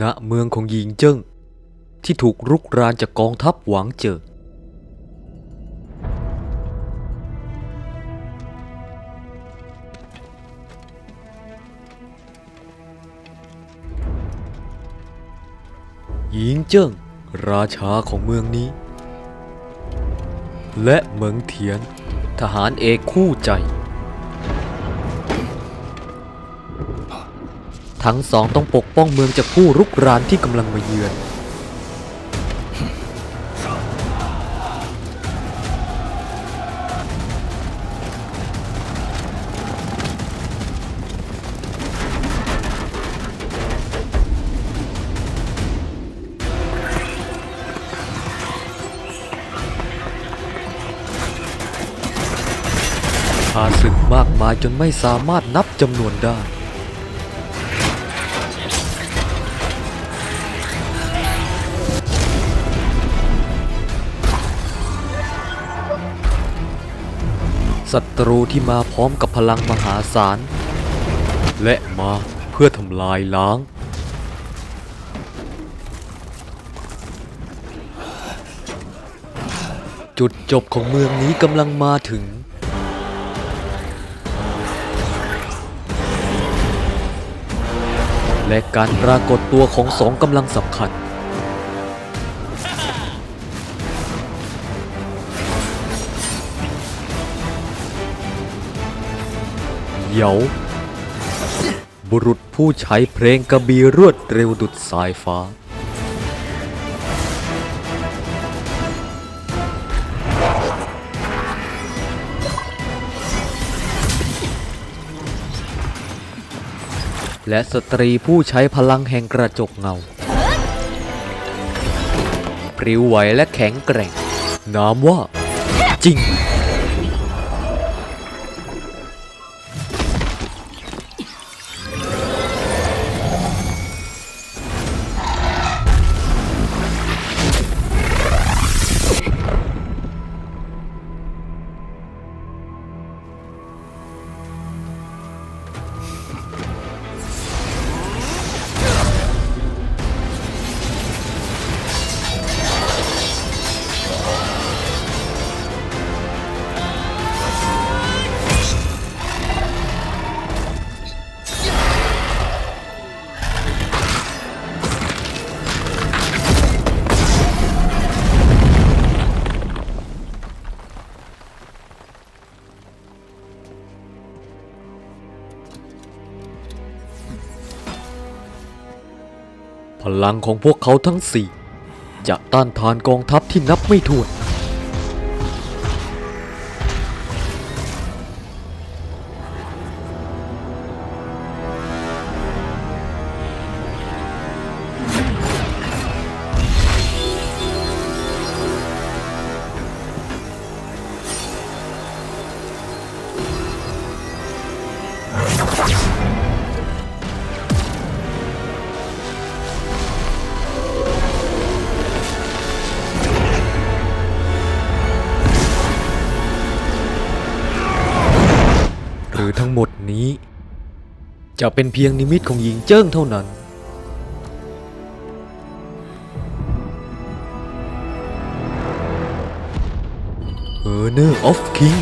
ณเมืองของหญิงเจิ้ง ที่ถูกรุกรานจากกองทัพหวังเจอหญิงเจิ้ง ราชาของเมืองนี้ และเหมิงเทียน ทหารเอกคู่ใจ ทั้งสองต้องปกป้องเมืองจากผู้รุกรานที่กำลังมาเยือนข้าศึกมากมายจนไม่สามารถนับจำนวนได้ ศัตรูที่มาพร้อมกับพลังมหาศาล และมาเพื่อทำลายล้าง จุดจบของเมืองนี้กำลังมาถึง และการปรากฏตัวของสองกำลังสำคัญ เยา บุรุษผู้ใช้เพลงกระบีรวดเร็วดุดสายฟ้า และสตรีผู้ใช้พลังแห่งกระจกเงาปริวไหวและแข็งแกร่ง นามว่า จริง พลังของพวกเขาทั้งสี่จะต้านทานกองทัพที่นับไม่ถ้วนือทั้งหมดนี้ จะเป็นเพียงนิมิตของหญิงเจิ้งเท่านั้น เออเนอร์ออฟคิง